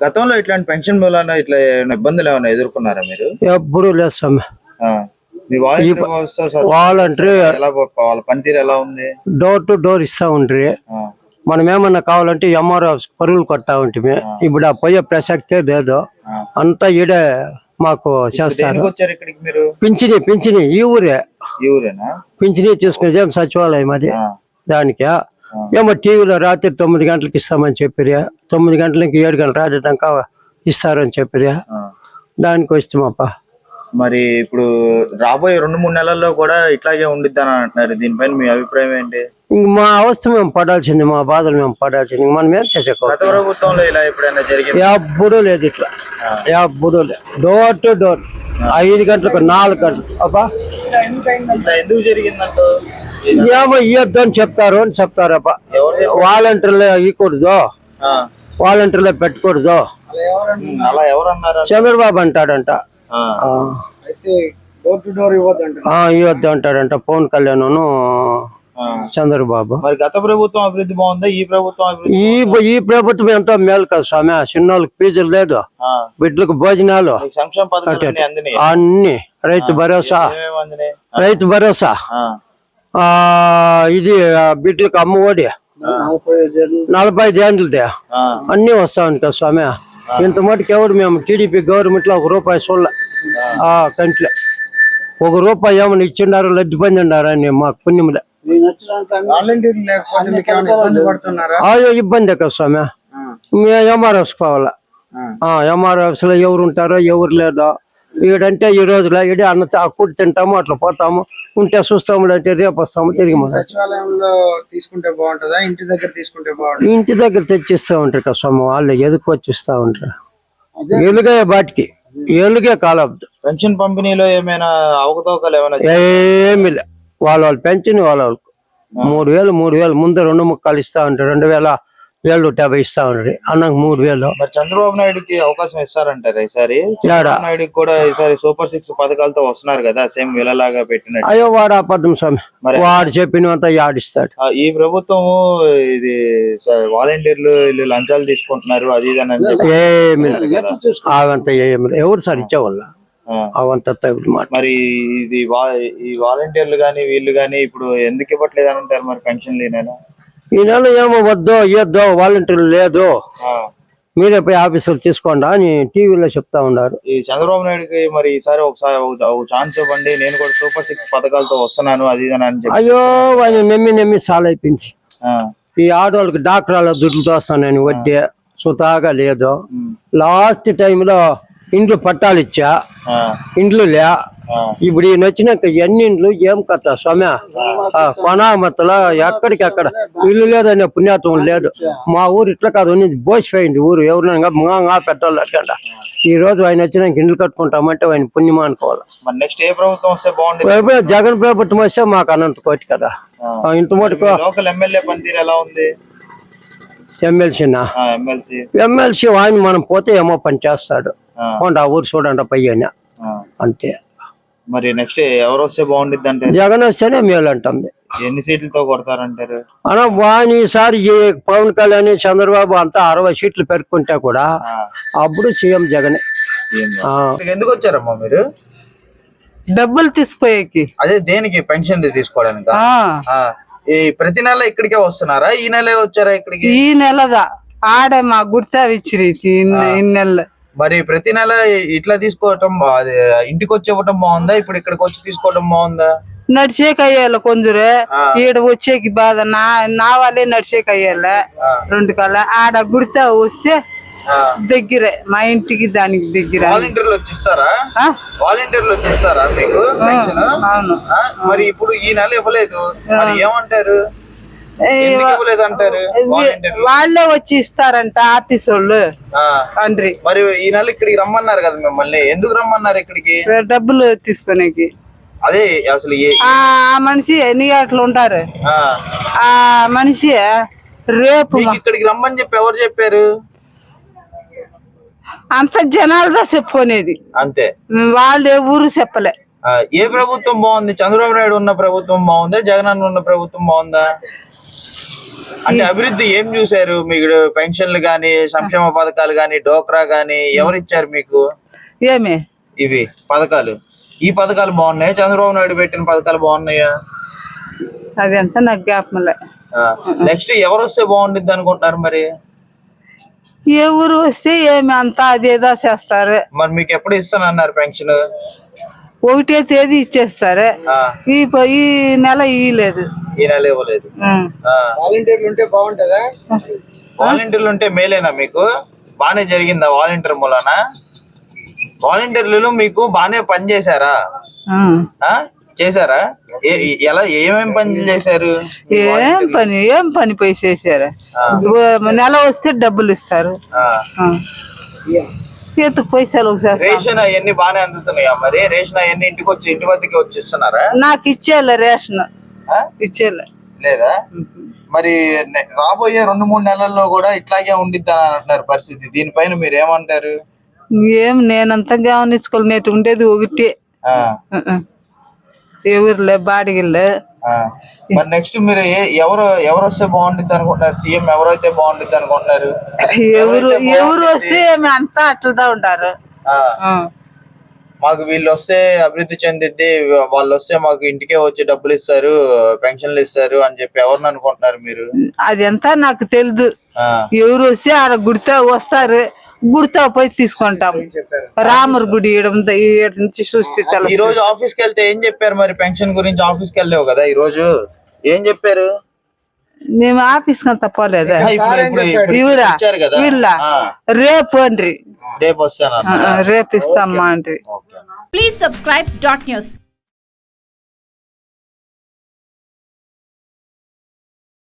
గతంలో ఇట్లాంటి పెన్షన్ మూలన ఇట్లా ఇబ్బందులు ఏమైనా ఎదుర్కొన్నారా మీరు? ఎప్పుడు లేదు స్వామి. వాలంటీర్ పనితీరు ఎలా ఉంది? డోర్ టు డోర్ ఇస్తా ఉండ్రి. ఆ. మనం ఏమన్నా కావాలంటే ఎంఆర్ఓ పరుగులు కొడతా ఉంటుంది ఇప్పుడు ఆ పోయే ప్రసక్తే లేదు. అంతా ఈడే మాకు చేస్తారు. పింఛని పింఛని ఈ ఊరే. ఈ ఊరేనా? పింఛని తీసుకునేది సచివాలయం అది. దానికి? ఏమో టీవీలో రాత్రి తొమ్మిది గంటలకు ఇస్తామని చెప్పిరా తొమ్మిది గంటలకి ఏడు గంటల రాత్రి దాకా ఇస్తారని చెప్పిరా. దానికి వస్తామప్ప మరి ఇప్పుడు రాబోయే రెండు మూడు నెలల్లో కూడా ఇట్లాగే ఉండిద్దని అంటున్నారు. దీనిపైన మీ అభిప్రాయం ఏంటి? ఇంక మా అవస్థ మేము పడాల్సింది మా బాధలు మేము పడాల్సింది. మనం ఏం ప్రభుత్వంలో ఇలా ఎప్పుడైనా జరిగింది? ఎప్పుడూ లేదు ఇట్లా. ఎప్పుడూ లేదు. డోర్ టు డోర్ ఐదు గంటలకు నాలుగు గంటలు అబ్బా. ఎందుకు జరిగిందంటూ? ఏమో ఇవ్వద్దు అని చెప్తారు అని చెప్తారు అబ్బా ఎవరు చెప్పారు? వాలంటీర్లు ఇవ్వకూడదు. వాలంటీర్లు పెట్టకూడదు. ఉమ్, అలా ఎవరు అన్నారు చంద్రబాబు అంటాడంట. ఆ. ఆ. అయితే డోర్ టు డోర్ ఇవ్వద్దంట. ఆ, ఇవ్వద్దు అంటాడంట పవన్ కళ్యాణ్ చంద్రబాబు. మరి గత ప్రభుత్వం అభివృద్ధి బాగుందా? ఈ ప్రభుత్వం అభివృద్ధి ఈ ఈ ప్రభుత్వం ఎంతో మేలు కదా స్వామి. చిన్నోళ్ళకి ఫీజులు లేదు. బిడ్డలకు భోజనాలు. మీకు సంక్షేమ పథకాలు అన్ని రైతు భరోసా. రైతు భరోసా. ఇది ఆ, బిడ్డలకు అమ్మ ఒడి నలభై ఐదు ఏండ్లదే ఆ. అన్ని వస్తా ఉంది కదా స్వామి ఇంత మటుకు ఎవరు మేము టీడీపీ గవర్నమెంట్లో ఒక రూపాయి చూడలే ఆ కంట్లో ఒక రూపాయి ఏమైనా ఇచ్చిండారు లడ్డు పొంది ఉండారు అని మాకు పుణ్యములే వాలంటీర్లు లేకపోతే మీకు ఏమైనా ఇబ్బంది పడుతున్నారా అయ్యో ఇబ్బంది కదా స్వామి మేము ఎంఆర్ఎఫ్ పోవాలా ఎంఆర్ఎఫ్స్లో ఎవరు ఉంటారో ఎవరు లేదో ఈడంటే ఈ రోజులో ఈడే అన్న తా- కూడి తింటాము అట్లా పోతాము ఉంటే చూస్తాము అంటే రేపు వస్తాము తిరిగి. సచివాలయంలో తీసుకుంటే బాగుంటుందా? ఇంటి దగ్గర తీసుకుంటే బాగుంటుంది? ఇంటి దగ్గర తెచ్చిస్తూ ఉంటారు కదా స్వామి వాళ్ళు ఎదుకొచ్చి ఇస్తా ఉంటారు. ఎలుగే బాటికి? ఎలుగే కాలవద్దు పెన్షన్ పంపిణీలో ఏమైనా అవకతవకలు ఏమైనా ఏమి లే. వాళ్ళ వాళ్ళు పెంచిన వాళ్ళ వాళ్ళకు మూడు వేలు మూడు వేలు ముందు రెండు ముక్కలు ఇస్తా ఉంటారు. రెండు వేల ఏళ్ళు యాభై ఇస్తా ఉంటారు అన్నకు మూడు వేలు. మరి చంద్రబాబు నాయుడుకి అవకాశం ఇస్తారంటారు ఈసారి చంద్రబాబు నాయుడుకి కూడా ఈసారి సూపర్ సిక్స్ పథకాలతో వస్తున్నారు కదా సేమ్ వీళ్ళలాగా పెట్టినట్టు. అయ్యో వాడు అబద్ధం స్వామి. మరి- వాడు చెప్పినంత యాడిస్తాడు ఆ, ఈ ప్రభుత్వము ఇది వాలంటీర్లు వీళ్ళు లంచాలు తీసుకుంటున్నారు అది ఇది అని ఏమి. అవంతా ఏమి. ఎవరు సార్ ఇచ్చేవాళ్ళ? అవంతా మరి ఇది ఈ వాలంటీర్లు గాని వీళ్ళు గాని ఇప్పుడు ఎందుకు ఇవ్వట్లేదు అని అంటారు మరి పెన్షన్ లేనైనా ఈ నెల ఏమో వద్దో ఇయ్యొద్దో వాలంటీర్లు లేదు మీరే పోయి ఆఫీసులు తీసుకోండి అని టీవీలో చెప్తా ఉన్నారు. ఈ చంద్రబాబు నాయుడుకి మరి ఈసారి ఒకసారి ఒక- ఒక ఛాన్స్ ఇవ్వండి. నేను కూడా సూపర్ సిక్స్ పథకాలతో వస్తున్నాను అది ఇది అని చెప్పి. అయ్యో ఆయన నెమ్మి నెమ్మి సాల్ అయిపోయింది ఆ, ఈ ఆడవాళ్ళకి డాక్టర్ల దుడ్లు తోస్తానని వడ్డీ. సుతాగా లేదు. లాస్ట్ టైంలో ఇండ్లు పట్టాలు ఇచ్చా. ఇండ్లు లే. ఇప్పుడు ఈయన వచ్చినాక ఎన్ని ఇండ్లు ఏం కథ స్వామి? కొనామతల ఎక్కడికి అక్కడ ఇల్లు లేదనే పుణ్యాత్వం లేదు. మా ఊరు ఇట్లా కాదు బోసిపోయింది ఊరు. ఎవరినైనా ముంగా పెట్రోల్ అడగండి ఈ రోజు ఆయన వచ్చినాక ఇండ్లు కట్టుకుంటామంటే ఆయన పుణ్యమా అనుకోవాలి. మరి నెక్స్ట్ ఏ ప్రభుత్వం వస్తే బాగుంటుంది ఎప్పుడో జగన్ ప్రభుత్వం వస్తే మాకు అనంత కోటి కదా. ఆ, ఇంత మటుకు లోకల్ ఎమ్మెల్యే పనితీరు ఎలా ఉంది? ఎమ్మెల్సీనా? ఎమ్మెల్సీ. ఆయన మనం పోతే ఏమో పని చేస్తాడు. ఆ. ఊరు చూడండి పయ్యన అంతే. మరి నెక్స్ట్ ఎవరు వస్తే బాగుండిద్ది అంటే జగన్ వస్తేనే మేలు అంటుంది. ఎన్ని సీట్లతో కొడతారంటారు? అలా వాని ఈసారి ఈ పవన్ కళ్యాణ్ చంద్రబాబు అంతా అరవై సీట్లు పెరుక్కుంటే కూడా అప్పుడు సీఎం జగన్. ఎందుకు వచ్చారమ్మా మీరు? డబ్బులు తీసిపోయేకి. అదే దేనికి? పెన్షన్ తీసుకోవడానికి? ఆ, ఈ ప్రతి నెల ఇక్కడికే వస్తున్నారా? ఈ నెలే వచ్చారా ఇక్కడికి? ఈ నెలదా. ఆడ మా గుడిసా ఇచ్చిరి ఈ నెల మరి ప్రతి నెల ఇట్లా తీసుకోవటం అది ఇంటికి వచ్చి ఇవ్వటం బాగుందా? ఇప్పుడు ఇక్కడికి వచ్చి తీసుకోవటం బాగుందా? నడిచేకి అయ్యాల కొందరు. ఈడ వచ్చేకి బాధ. నా నా వాళ్ళే నడిచేకి అయ్యాల రెండు కాల ఆడ గుడితా వస్తే. దగ్గరే. మా ఇంటికి దానికి దగ్గర. వాలంటీర్లు వచ్చి ఇస్తారా ఆ? వాలంటీర్లు వచ్చి ఇస్తారా మీకు అవును? మరి ఇప్పుడు ఈ నెల ఇవ్వలేదు. మరి ఏమంటారు? వాళ్ళే వచ్చి ఇస్తారంట ఆఫీస్ వాళ్ళు. తండ్రి. మరి ఈ నెల ఇక్కడికి రమ్మన్నారు కదా మిమ్మల్ని. ఎందుకు రమ్మన్నారు ఇక్కడికి? డబ్బులు తీసుకునేకి. అదే అసలు ఆ మనిషి ఎన్ని గంటలు ఉంటారు? ఆ. మనిషి రేపు ఇక్కడికి రమ్మని చెప్పి ఎవరు చెప్పారు? అంత జనాలతో చెప్పుకునేది. అంతే. వాళ్ళు ఊరు చెప్పలే. ఏ ప్రభుత్వం బాగుంది? చంద్రబాబు నాయుడు ఉన్న ప్రభుత్వం బాగుందా? జగన్ అన్న ఉన్న ప్రభుత్వం బాగుందా? అంటే అభివృద్ధి ఏం చూసారు మీకు పెన్షన్లు గాని సంక్షేమ పథకాలు గాని డోక్రా గాని ఎవరు ఇచ్చారు మీకు? ఏమి? ఇవి పథకాలు. ఈ పథకాలు బాగున్నాయా? చంద్రబాబు నాయుడు పెట్టిన పథకాలు బాగున్నాయా? అదంతా నాకు జ్ఞాపకంలే. నెక్స్ట్ ఎవరు వస్తే బాగుంటుంది అనుకుంటున్నారు మరి? ఊరు వస్తే ఏమి అంతా అదేదో చేస్తారు. మరి మీకు ఎప్పుడు ఇస్తానన్నారు పెన్షన్? ఒకటే తేదీ ఇచ్చేస్తారు. ఈ ప- ఈ నెల ఇయ్యలేదు. ఈ నెల ఇవ్వలేదు. వాలంటీర్లు ఉంటే బాగుంటుందా? వాలంటీర్లు ఉంటే మేలేనా మీకు? బానే జరిగిందా వాలంటీర్ మూలన? వాలంటీర్లు మీకు బానే పని చేశారా. ఆ? చేశారా? ఏ- ఏ- ఎలా ఏమేం పని చేశారు? ఏం పని ఏం పని పోయి చేశారు? నెల వస్తే డబ్బులు ఇస్తారు. ఆ. ఆ. ఎత్తుకు పైసలు రేషన్ అవన్నీ బానే అందుతున్నాయా మరి? రేషన్ అవన్నీ ఇంటికి వచ్చి ఇంటి వద్దకి వచ్చి ఇస్తున్నారా నాకు ఇచ్చేయాలి రేషన్? ఇచ్చేయాలి. లేదా? మరి రాబోయే రెండు మూడు నెలల్లో కూడా ఇట్లాగే ఉండిద్దని అంటున్నారు పరిస్థితి. దీనిపైన మీరు ఏమంటారు? ఏం నేనంతా గమనించుకోలేటు ఉండేది ఒకటి. ఎవరులే బాడిగిలే. మరి నెక్స్ట్ మీరు ఎవరు ఎవరు వస్తే బాగుండిద్ది అనుకుంటున్నారు? సీఎం ఎవరైతే బాగుండిద్ది అనుకుంటున్నారు? ఎవరు ఎవరు వస్తే అంతా అట్లదా ఉంటారు. మాకు వీళ్ళు వస్తే అభివృద్ధి చెందిద్ది వాళ్ళు వస్తే మాకు ఇంటికే వచ్చి డబ్బులు ఇస్తారు పెన్షన్లు ఇస్తారు అని చెప్పి ఎవరిని అనుకుంటున్నారు మీరు? అదంతా నాకు తెలియదు ఎవరు వస్తే ఆడ గుడితో వస్తారు. గుడితో పోయి తీసుకుంటాం. రాముడి గుడి నుంచి చూస్తే ఈ రోజు ఆఫీస్కి వెళ్తే ఏం చెప్పారు మరి? పెన్షన్ గురించి ఆఫీస్కి వెళ్ళావు కదా ఈ రోజు. ఏం చెప్పారు? మేము ఆఫీస్ కంత పోలేదా. ఇవరా వీళ్ళ రేపు అండ్రి రేపు వస్తాను. రేపు అండ్రి okay. Please subscribe dot news.